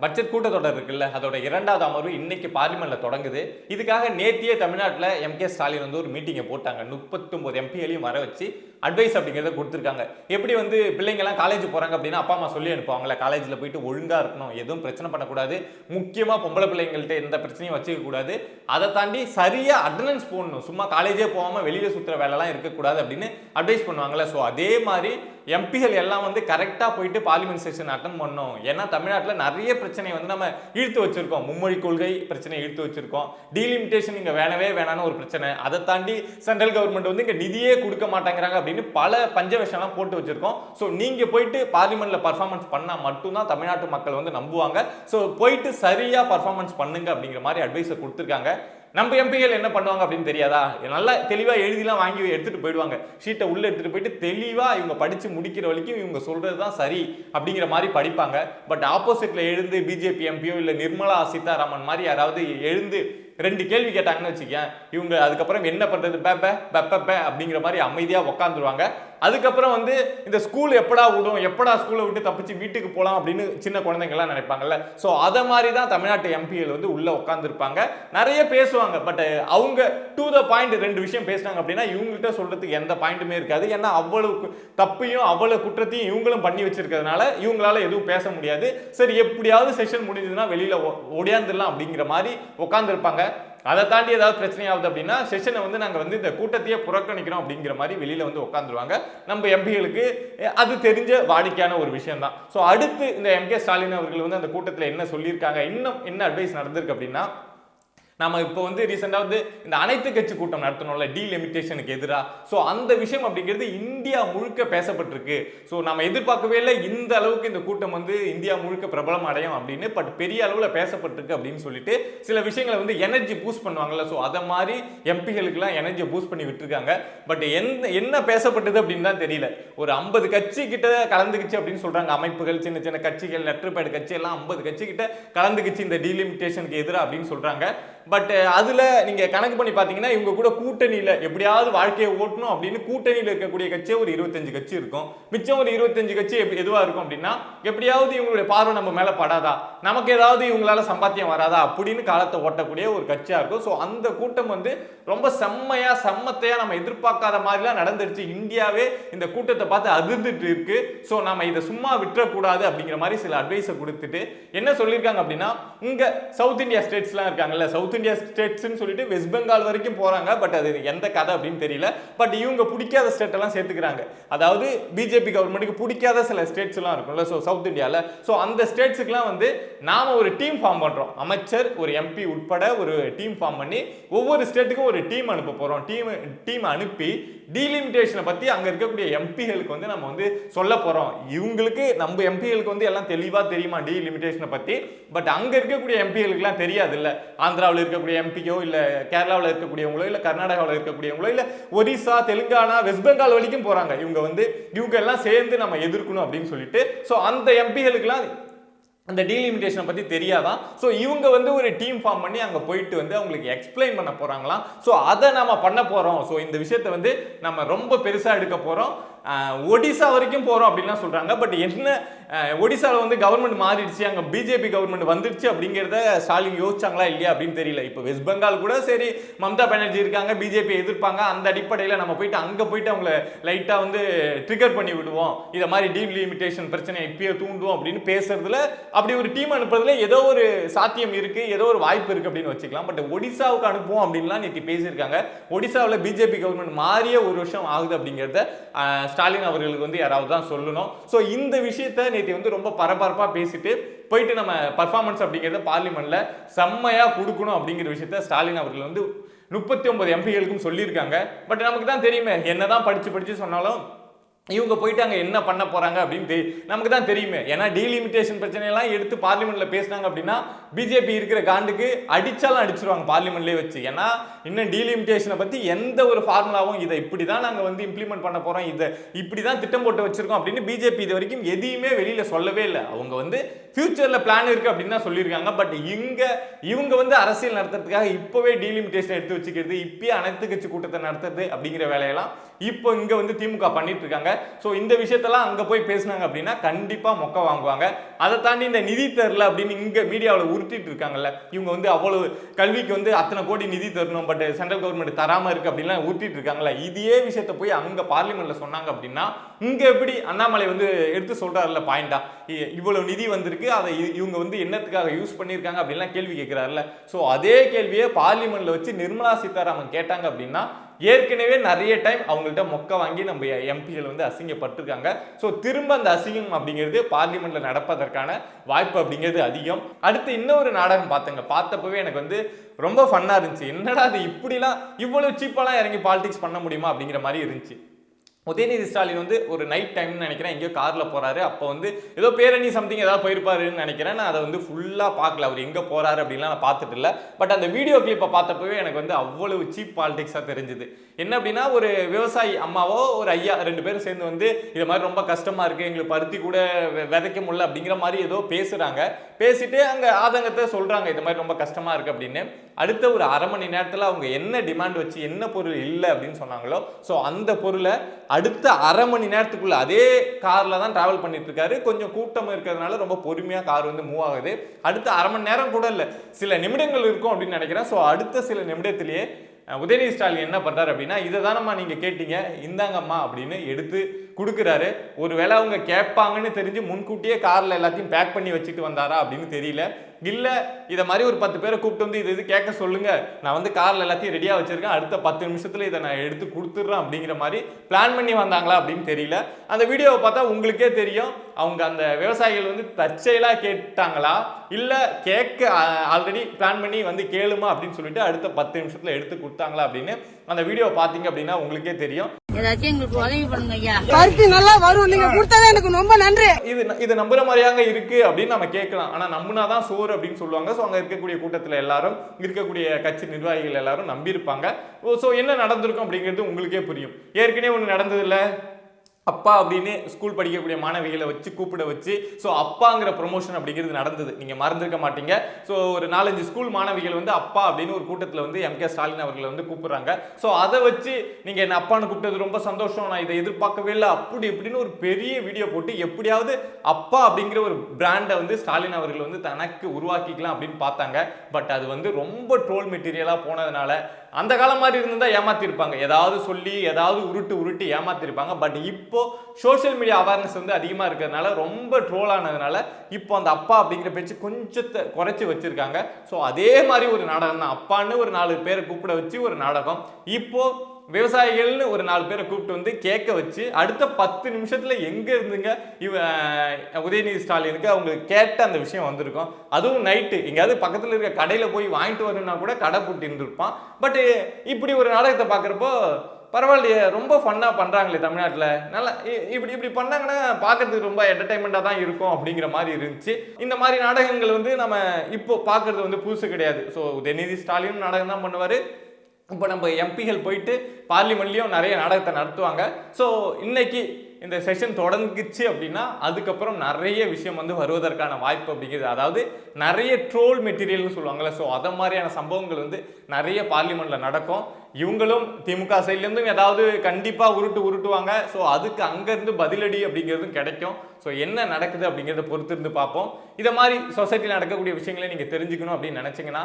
Budget கூட்டத்தொடர் இருக்குல்ல அதோட இரண்டாவது அமர்வு இன்னைக்கு பார்லிமெண்ட்ல தொடங்குது. இதுக்காக நேத்தியே தமிழ்நாட்டில் எம் கே ஸ்டாலின் வந்து ஒரு மீட்டிங்கை போட்டாங்க. முப்பத்தொம்பது எம்பிகளையும் வர வச்சு அட்வைஸ் அப்படிங்கிறத கொடுத்துருக்காங்க. எப்படி வந்து பிள்ளைங்கலாம் காலேஜ் போகிறாங்க அப்படின்னா அப்பா அம்மா சொல்லி அனுப்புவாங்கல்ல காலேஜில் போயிட்டு ஒழுங்காக இருக்கணும் எதுவும் பிரச்சனை பண்ணக்கூடாது முக்கியமாக பொம்பளை பிள்ளைங்கள்ட்ட எந்த பிரச்சனையும் வச்சுக்கக்கூடாது அதை தாண்டி சரியாக அட்டண்டன்ஸ் போடணும். சும்மா காலேஜே போகாமல் வெளியில் சுற்றுற வேலைலாம் இருக்கக்கூடாது அப்படின்னு அட்வைஸ் பண்ணுவாங்கள்ல ஸோ அதே மாதிரி எம்பிகள் எல்லாம் வந்து கரெக்டாக போயிட்டு பார்லிமெண்ட் செஷன் அட்டன் பண்ணோம் ஏன்னா தமிழ்நாட்டில் நிறைய பிரச்சனை வந்து நம்ம இழுத்து வச்சுருக்கோம். மும்மொழி கொள்கை பிரச்சனை இழுத்து வச்சுருக்கோம். டீலிமிட்டேஷன் இங்கே வேணவே வேணான்னு ஒரு பிரச்சனை. அதை தாண்டி சென்ட்ரல் கவர்மெண்ட் வந்து இங்கே நிதியே கொடுக்க மாட்டேங்கிறாங்க அப்படின்னு பல பஞ்சவிஷம்லாம் போட்டு வச்சிருக்கோம். ஸோ நீங்கள் போயிட்டு பார்லிமெண்ட்டில் பர்ஃபார்மன்ஸ் பண்ணால் மட்டும்தான் தமிழ்நாட்டு மக்கள் வந்து நம்புவாங்க. ஸோ போயிட்டு சரியாக பர்ஃபார்மன்ஸ் பண்ணுங்க அப்படிங்கிற மாதிரி அட்வைஸை கொடுத்துருக்காங்க. நம்ம எம்பிகள் என்ன பண்ணுவாங்க அப்படின்னு தெரியாதா? நல்லா தெளிவாக எழுதிலாம் வாங்கி எடுத்துகிட்டு போயிடுவாங்க. ஷீட்டை உள்ளே எடுத்துகிட்டு போயிட்டு தெளிவாக இவங்க படித்து முடிக்கிற வரைக்கும் இவங்க சொல்கிறது தான் சரி அப்படிங்கிற மாதிரி படிப்பாங்க. பட் ஆப்போசிட்டில் எழுந்து பிஜேபி எம்பியோ இல்லை நிர்மலா சீதாராமன் மாதிரி யாராவது எழுந்து ரெண்டு கேள்வி கேட்டாங்கன்னு வச்சுக்கேன். இவங்க அதுக்கப்புறம் என்ன பண்ணுறது பே பே பே, அப்படிங்கிற மாதிரி அமைதியாக உக்காந்துருவாங்க. அதுக்கப்புறம் வந்து இந்த ஸ்கூல் எப்படா விடும் எப்படா ஸ்கூலை விட்டு தப்பிச்சு வீட்டுக்கு போகலாம் அப்படின்னு சின்ன குழந்தைங்கள்லாம் நினைப்பாங்கல்ல. ஸோ அதை மாதிரி தான் தமிழ்நாட்டு எம்பிஎல் வந்து உள்ளே உட்காந்துருப்பாங்க நிறைய பேசுவாங்க பட் அவங்க டு த பாயிண்ட் ரெண்டு விஷயம் பேசுனாங்க அப்படின்னா இவங்கள்ட்ட சொல்கிறதுக்கு எந்த பாயிண்ட்டுமே இருக்காது. ஏன்னா அவ்வளவு தப்பையும் அவ்வளோ குற்றத்தையும் இவங்களும் பண்ணி வச்சிருக்கிறதுனால இவங்களால எதுவும் பேச முடியாது. சரி எப்படியாவது செஷன் முடிஞ்சதுன்னா வெளியில் ஒ- ஒடியாந்துடலாம் அப்படிங்கிற மாதிரி உட்காந்துருப்பாங்க அதை தாண்டி ஏதாவது பிரச்சனை ஆகுது அப்படின்னா செஷனை வந்து நாங்கள் வந்து இந்த கூட்டத்தையே புறக்கணிக்கிறோம் அப்படிங்கிற மாதிரி வெளியில் வந்து உட்காந்துருவாங்க நம்ம எம்பிகளுக்கு அது தெரிஞ்ச வாடிக்கையான ஒரு விஷயம் தான் ஸோ அடுத்து இந்த எம் கே ஸ்டாலின் அவர்கள் வந்து அந்த கூட்டத்தில் என்ன சொல்லியிருக்காங்க இன்னும் என்ன அட்வைஸ் நடந்திருக்கு அப்படின்னா நம்ம இப்போ வந்து ரீசெண்டாக வந்து இந்த அனைத்து கட்சி கூட்டம் நடத்தணும்ல டீலிமிட்டேஷனுக்கு எதிராக ஸோ அந்த விஷயம் அப்படிங்கிறது இந்தியா முழுக்க பேசப்பட்டிருக்கு. ஸோ நம்ம எதிர்பார்க்கவே இல்லை இந்த அளவுக்கு இந்த கூட்டம் வந்து இந்தியா முழுக்க பிரபலம் அடையும் அப்படின்னு பட் பெரிய அளவில் பேசப்பட்டிருக்கு அப்படின்னு சொல்லிட்டு சில விஷயங்களை வந்து எனர்ஜி பூஸ்ட் பண்ணுவாங்கல்ல. ஸோ அதை மாதிரி எம்பிகளுக்கெல்லாம் எனர்ஜியை பூஸ்ட் பண்ணி விட்டுருக்காங்க. பட் எந்த என்ன பேசப்பட்டது அப்படின்னு தான் தெரியல. ஒரு ஐம்பது கட்சி கிட்ட கலந்துக்கிச்சு அப்படின்னு சொல்கிறாங்க அமைப்புகள் சின்ன சின்ன கட்சிகள் லெட்டர் பேட் கட்சி எல்லாம் ஐம்பது கட்சி கிட்ட கலந்துக்கிச்சு இந்த டீலிமிட்டேஷனுக்கு எதிராக அப்படின்னு சொல்கிறாங்க பட் அதில் நீங்கள் கணக்கு பண்ணி பார்த்தீங்கன்னா இவங்க கூட கூட்டணியில் எப்படியாவது வாழ்க்கையை ஓட்டணும் அப்படின்னு கூட்டணியில் இருக்கக்கூடிய கட்சியே ஒரு இருபத்தஞ்சு கட்சி இருக்கும். மிச்சம் ஒரு இருபத்தஞ்சு கட்சி எப்படி எதுவாக இருக்கும் அப்படின்னா எப்படியாவது இவங்களுடைய பார்வை நம்ம மேலே படாதா? நமக்கு ஏதாவது இவங்களால சம்பாத்தியம் வராதா? அப்படின்னு காலத்தை ஓட்டக்கூடிய ஒரு கட்சியாக இருக்கும். ஸோ அந்த கூட்டம் வந்து ரொம்ப செம்மையாக செம்மத்தையாக நம்ம எதிர்பார்க்காத மாதிரிலாம் நடந்துருச்சு இந்தியாவே இந்த கூட்டத்தை பார்த்து அதிர்ந்துட்டு இருக்கு. ஸோ நம்ம இதை சும்மா விட்டுறக்கூடாது அப்படிங்கிற மாதிரி சில அட்வைஸை கொடுத்துட்டு என்ன சொல்லியிருக்காங்க அப்படின்னா இங்கே சவுத் இந்தியா ஸ்டேட்ஸ்லாம் இருக்காங்கல்ல சவுத் இந்தியா ஸ்டேட்ஸ்னு சொல்லிட்டு வெஸ்ட் பெங்கால் வரைக்கும் போகிறாங்க பட் அது எந்த கதை அப்படின்னு தெரியல. பட் இவங்க பிடிக்காத ஸ்டேட்டெல்லாம் சேர்த்துக்கிறாங்க. அதாவது பிஜேபி கவர்மெண்ட்டுக்கு பிடிக்காத சில ஸ்டேட்ஸ் எல்லாம் இருக்கும்ல. ஸோ சவுத் இந்தியாவில் ஸோ அந்த ஸ்டேட்ஸுக்குலாம் வந்து நாம் ஒரு டீம் ஃபார்ம் பண்ணுறோம் அமைச்சர் ஒரு எம்பி உட்பட ஒரு டீம் ஃபார்ம் பண்ணி ஒவ்வொரு ஸ்டேட்டுக்கும் ஒரு டீம் அனுப்ப போகிறோம் டீம் டீம் அனுப்பி டீலிமிட்டேஷனை பற்றி அங்கே இருக்கக்கூடிய எம்பிகளுக்கு வந்து நம்ம வந்து சொல்ல போகிறோம் இவங்களுக்கு நம்ம எம்பிகளுக்கு வந்து எல்லாம் தெளிவாக தெரியுமா? டீலிமிட்டேஷனை பற்றி பட் அங்கே இருக்கக்கூடிய எம்பிகளுக்குலாம் தெரியாது இல்லை ஆந்திராவில் இருக்கக்கூடிய எம்பியோ இல்லை கேரளாவில் இருக்கக்கூடியவங்களோ இல்லை கர்நாடகாவில் இருக்கக்கூடியவங்களோ இல்லை ஒரிசா தெலுங்கானா வெஸ்ட் பெங்கால் வரைக்கும் போகிறாங்க இவங்க வந்து இவங்க எல்லாம் சேர்ந்து நம்ம எதிர்க்கணும் அப்படின்னு சொல்லிட்டு ஸோ அந்த எம்பிகளுக்கெல்லாம் அந்த டீலிமிட்டேஷனை பற்றி தெரியாதான் ஸோ இவங்க வந்து ஒரு டீம் ஃபார்ம் பண்ணி அங்கே போயிட்டு வந்து அவங்களுக்கு எக்ஸ்பிளைன் பண்ண போகிறாங்களாம் ஸோ அதை நம்ம பண்ண போகிறோம் ஸோ இந்த விஷயத்தை வந்து நம்ம ரொம்ப பெருசாக எடுக்க போகிறோம் ஒடிசா வரைக்கும் போகிறோம் அப்படின்லாம் சொல்கிறாங்க பட் என்ன ஒடிசாவில் வந்து கவர்மெண்ட் மாறிடுச்சு அங்கே பிஜேபி கவர்மெண்ட் வந்துடுச்சு அப்படிங்கிறத ஸ்டாலின் யோசிச்சாங்களா இல்லையா அப்படின்னு தெரியல. இப்போ வெஸ்ட் பெங்கால் கூட சரி மம்தா பானர்ஜி இருக்காங்க பிஜேபி எதிர்ப்பாங்க. அந்த அடிப்படையில் நம்ம போயிட்டு அங்கே போயிட்டு அவங்கள லைட்டாக வந்து ட்ரிகர் பண்ணி விடுவோம். இதை மாதிரி டீலிமிட்டேஷன் பிரச்சனை இப்பயே தூண்டுவோம் அப்படின்னு பேசுறதுல அப்படி ஒரு டீம் அனுப்புறதுல ஏதோ ஒரு சாத்தியம் இருக்குது ஏதோ ஒரு வாய்ப்பு இருக்குது அப்படின்னு வச்சுக்கலாம். பட் ஒடிசாவுக்கு அனுப்புவோம் அப்படின்லாம் நேற்று பேசியிருக்காங்க. ஒடிசாவில் பிஜேபி கவர்மெண்ட் மாறிய ஒரு வருஷம் ஆகுது அப்படிங்கிறத ஸ்டாலின் அவர்களுக்கு வந்து யாராவது தான் சொல்லணும். ஸோ இந்த விஷயத்த நேற்று வந்து ரொம்ப பரபரப்பாக பேசிட்டு போயிட்டு நம்ம பர்ஃபார்மன்ஸ் அப்படிங்கிறத பார்லிமெண்ட்டில் செம்மையாக கொடுக்கணும் அப்படிங்கிற விஷயத்த ஸ்டாலின் அவர்கள் வந்து முப்பத்தி ஒன்பது எம்பிகளுக்கும் சொல்லியிருக்காங்க. பட் நமக்கு தான் தெரியுமே என்ன தான் படித்து படித்து சொன்னாலும் இவங்க போயிட்டு அங்கே என்ன பண்ண போகிறாங்க அப்படின்னு தெரி- நமக்கு தான் தெரியுமே. ஏன்னா டீலிமிட்டேஷன் பிரச்சனையெல்லாம் எடுத்து பார்லிமெண்ட்டில் பேசினாங்க அப்படின்னா பிஜேபி இருக்கிற காண்டுக்கு அடித்தாலும் அடிச்சிருவாங்க பார்லிமெண்ட்லேயே வச்சு. ஏன்னா இன்னும் டீலிமிட்டேஷனை பற்றி எந்த ஒரு ஃபார்முலாவும் இதை இப்படி தான் நாங்கள் வந்து இம்ப்ளிமெண்ட் பண்ண போகிறோம் இதை இப்படி தான் திட்டம் போட்டு வச்சுருக்கோம் அப்படின்னு பிஜேபி இது வரைக்கும் எதையுமே வெளியில் சொல்லவே இல்லை. அவங்க வந்து ஃப்யூச்சரில் பிளான் இருக்குது அப்படின்னு தான் சொல்லியிருக்காங்க. பட் இங்கே இவங்க வந்து அரசியல் நடத்துறதுக்காக இப்போவே டீலிமிட்டேஷன் எடுத்து வச்சுக்கிறது இப்பயே அனைத்து கட்சி கூட்டத்தை நடத்துறது அப்படிங்கிற வேலையெல்லாம் இப்போ இங்கே வந்து திமுக பண்ணிட்டு இருக்காங்க ஸோ இந்த விஷயத்தெல்லாம் அங்கே போய் பேசுனாங்க அப்படின்னா கண்டிப்பாக மொக்க வாங்குவாங்க. அதை தாண்டி இந்த நிதி தரல அப்படின்னு இங்கே மீடியாவில் உருட்டிட்டு இருக்காங்கல்ல இவங்க வந்து அவ்வளவு கல்விக்கு வந்து அத்தனை கோடி நிதி தரணும் பட் சென்ட்ரல் கவர்மெண்ட் தராமல் இருக்கு அப்படின்லாம் உருட்டிட்டு இருக்காங்கல்ல. இதே விஷயத்த போய் அங்கே பார்லிமெண்ட்ல சொன்னாங்க அப்படின்னா இங்கே எப்படி அண்ணாமலை வந்து எடுத்து சொல்கிறாருல பாயிண்டா இவ்வளோ நிதி வந்திருக்கு அதை இவங்க வந்து என்னத்துக்காக யூஸ் பண்ணியிருக்காங்க அப்படின்லாம் கேள்வி கேட்குறாருல ஸோ அதே கேள்வியை பார்லிமெண்ட்ல வச்சு நிர்மலா சீதாராமன் கேட்டாங்க அப்படின்னா ஏற்கனவே நிறைய டைம் அவங்கள்ட்ட மொக்க வாங்கி நம்ம எம்பிகள் வந்து அசிங்கப்பட்டிருக்காங்க. ஸோ திரும்ப அந்த அசிங்கம் அப்படிங்கிறது பார்லிமெண்ட்ல நடப்பதற்கான வாய்ப்பு அப்படிங்கிறது அதிகம். அடுத்து இன்னொரு நாடகம் பார்த்தேங்க. பார்த்தப்பவே எனக்கு வந்து ரொம்ப ஃபன்னாக இருந்துச்சு. என்னடா அது இப்படிலாம் இவ்வளோ சீப்பாலாம் இறங்கி பாலிடிக்ஸ் பண்ண முடியுமா அப்படிங்கிற மாதிரி இருந்துச்சு. உதயநிதி ஸ்டாலின் வந்து ஒரு நைட் டைம்னு நினைக்கிறேன். எங்கேயோ காரில் போகிறாரு அப்போ வந்து ஏதோ பேரணி சம்திங் ஏதாவது போயிருப்பாருன்னு நினைக்கிறேன். நான் அதை வந்து ஃபுல்லாக பார்க்கல. அவர் எங்கே போகிறாரு அப்படின்லாம் நான் பார்த்துட்டு இல்லை. பட் அந்த வீடியோ கிளிப்பை பார்த்தப்பவே எனக்கு வந்து அவ்வளவு சீப் பாலிடிக்ஸாக தெரிஞ்சுது. என்ன அப்படின்னா ஒரு விவசாயி அம்மாவோ ஒரு ஐயா ரெண்டு பேரும் சேர்ந்து வந்து இது மாதிரி ரொம்ப கஷ்டமாக இருக்குது எங்களுக்கு பருத்தி கூட விதைக்க முடியல அப்படிங்கிற மாதிரி ஏதோ பேசுகிறாங்க பேசிட்டு அங்கே ஆதங்கத்தை சொல்கிறாங்க இது மாதிரி ரொம்ப கஷ்டமாக இருக்குது அப்படின்னு. அடுத்த ஒரு அரை மணி நேரத்தில் அவங்க என்ன டிமாண்ட் வச்சு என்ன பொருள் இல்லை அப்படின்னு சொன்னாங்களோ ஸோ அந்த பொருளை அடுத்த அரை மணி நேரத்துக்குள்ளே அதே காரில் தான் ட்ராவல் பண்ணிட்டு இருக்காரு. கொஞ்சம் கூட்டம் இருக்கிறதுனால ரொம்ப பொறுமையாக கார் வந்து மூவ் ஆகுது. அடுத்த அரை மணி நேரம் கூட இல்லை சில நிமிடங்கள் இருக்கும் அப்படின்னு நினைக்கிறேன். ஸோ அடுத்த சில நிமிடத்திலேயே உதயநிதி ஸ்டாலின் என்ன பண்ணுறாரு அப்படின்னா இதை தானம்மா நீங்கள் கேட்டீங்க இந்தாங்கம்மா அப்படின்னு எடுத்து கொடுக்குறாரு. ஒருவேளை அவங்க கேட்பாங்கன்னு தெரிஞ்சு முன்கூட்டியே காரில் எல்லாத்தையும் பேக் பண்ணி வச்சுட்டு வந்தாரா அப்படின்னு தெரியல. இல்லை இதை மாதிரி ஒரு பத்து பேரை கூப்பிட்டு வந்து இது இது கேட்க சொல்லுங்க. நான் வந்து காரில் எல்லாத்தையும் ரெடியாக வச்சுருக்கேன். அடுத்த பத்து நிமிஷத்தில் இதை நான் எடுத்து கொடுத்துட்றேன் அப்படிங்கிற மாதிரி பிளான் பண்ணி வந்தாங்களா அப்படின்னு தெரியல. அந்த வீடியோவை பார்த்தா உங்களுக்கே தெரியும். அவங்க அந்த விவசாயிகள் வந்து தற்செயலாக கேட்டாங்களா? இல்லை கேட்க ஆல்ரெடி பிளான் பண்ணி வந்து கேளுமா அப்படின்னு சொல்லிட்டு அடுத்த பத்து நிமிஷத்தில் எடுத்து கொடுத்தாங்களா அப்படின்னு அந்த வீடியோ பார்த்தீங்க அப்படின்னா உங்களுக்கே தெரியும். ஏதாச்சும் எங்களுக்கு உதவி பண்ணுங்க ஐயா. பருத்தி நல்லா வரும். நீங்க கொடுத்ததே எனக்கு ரொம்ப நன்றி. இது இது நம்புற மாதிரியாங்க இருக்கு அப்படின்னு நம்ம கேட்கலாம். ஆனா நம்புனாதான் சோறு அப்படின்னு சொல்லுவாங்க. ஸோ அங்க இருக்கக்கூடிய கூட்டத்துல எல்லாரும் இருக்கக்கூடிய கட்சி நிர்வாகிகள் எல்லாரும் நம்பியிருப்பாங்க. ஸோ என்ன நடந்திருக்கும் அப்படிங்கிறது உங்களுக்கே புரியும். ஏற்கனவே ஒன்று நடந்தது இல்ல அப்பா அப்படின்னு ஸ்கூல் படிக்கக்கூடிய மாணவிகளை வச்சு கூப்பிட வச்சு ஸோ அப்பாங்கிற ப்ரொமோஷன் அப்படிங்கிறது நடந்தது. நீங்கள் மறந்துருக்க மாட்டீங்க. ஸோ ஒரு நாலஞ்சு ஸ்கூல் மாணவிகள் வந்து அப்பா அப்படின்னு ஒரு கூட்டத்தில் வந்து எம் கே ஸ்டாலின் அவர்களை வந்து கூப்பிட்றாங்க. ஸோ அதை வச்சு நீங்கள் என்ன அப்பான்னு கூப்பிட்டது ரொம்ப சந்தோஷம். நான் இதை எதிர்பார்க்கவே இல்லை. அப்படி இப்படின்னு ஒரு பெரிய வீடியோ போட்டு எப்படியாவது அப்பா அப்படிங்கிற ஒரு பிராண்டை வந்து ஸ்டாலின் அவர்கள் வந்து தனக்கு உருவாக்கிக்கலாம் அப்படின்னு பார்த்தாங்க. பட் அது வந்து ரொம்ப ட்ரோல் மெட்டீரியலாக போனதுனால அந்த காலம் மாதிரி இருந்தால் ஏமாத்திருப்பாங்க. ஏதாவது சொல்லி ஏதாவது உருட்டு உருட்டி ஏமாத்திருப்பாங்க. பட் இப்போ சோஷியல் மீடியா அவேர்னஸ் வந்து அதிகமாக இருக்கிறதுனால ரொம்ப ட்ரோல் ஆனதுனால இப்போ அந்த அப்பா அப்படிங்கிற பேச்சு கொஞ்சத்தை குறைச்சி வச்சுருக்காங்க. ஸோ அதே மாதிரி ஒரு நாடகம் தான் அப்பான்னு ஒரு நாலு பேரை கூப்பிட வச்சு ஒரு நாடகம். இப்போது விவசாயிகள்னு ஒரு நாலு பேரை கூப்பிட்டு வந்து கேட்க வச்சு அடுத்த பத்து நிமிஷத்தில் எங்கே இருந்துங்க? இவ உதயநிதி ஸ்டாலினுக்கு அவங்களுக்கு கேட்ட அந்த விஷயம் வந்திருக்கும். அதுவும் நைட்டு எங்கேயாவது பக்கத்தில் இருக்க கடையில் போய் வாங்கிட்டு வரணும்னா கூட கடை பூட்டி இருந்திருப்பான் பட் இப்படி ஒரு நாடகத்தை பார்க்குறப்போ பரவாயில்லையே ரொம்ப ஃபன்னாக பண்ணுறாங்களே தமிழ்நாட்டில். நல்லா இ- இப்படி இப்படி பண்ணாங்கன்னா பார்க்கறதுக்கு ரொம்ப என்டர்டைன்மெண்ட்டாக தான் இருக்கும் அப்படிங்கிற மாதிரி இருந்துச்சு. இந்த மாதிரி நாடகங்கள் வந்து நம்ம இப்போ பார்க்கறது வந்து புதுசு கிடையாது. ஸோ உதயநிதி ஸ்டாலின் நாடகம் தான் பண்ணுவார். இப்போ நம்ம எம்பிகள் போயிட்டு பார்லிமெண்ட்லேயும் நிறைய நாடகத்தை நடத்துவாங்க. ஸோ இன்னைக்கு இந்த செஷன் தொடங்குச்சு அப்படின்னா அதுக்கப்புறம் நிறைய விஷயம் வந்து வருவதற்கான வாய்ப்பு அப்படிங்கிறது அதாவது நிறைய ட்ரோல் மெட்டீரியல்னு சொல்லுவாங்கல்ல ஸோ அதை மாதிரியான சம்பவங்கள் வந்து நிறைய பார்லிமெண்ட்டில் நடக்கும். இவங்களும் திமுக சைட்லேருந்தும் ஏதாவது கண்டிப்பாக உருட்டு உருட்டுவாங்க. ஸோ அதுக்கு அங்கேருந்து பதிலடி அப்படிங்கிறதும் கிடைக்கும். ஸோ என்ன நடக்குது அப்படிங்கிறத பொறுத்து இருந்து பார்ப்போம். இதை மாதிரி சொசைட்டியில் நடக்கக்கூடிய விஷயங்களை நீங்கள் தெரிஞ்சுக்கணும் அப்படின்னு நினச்சிங்கன்னா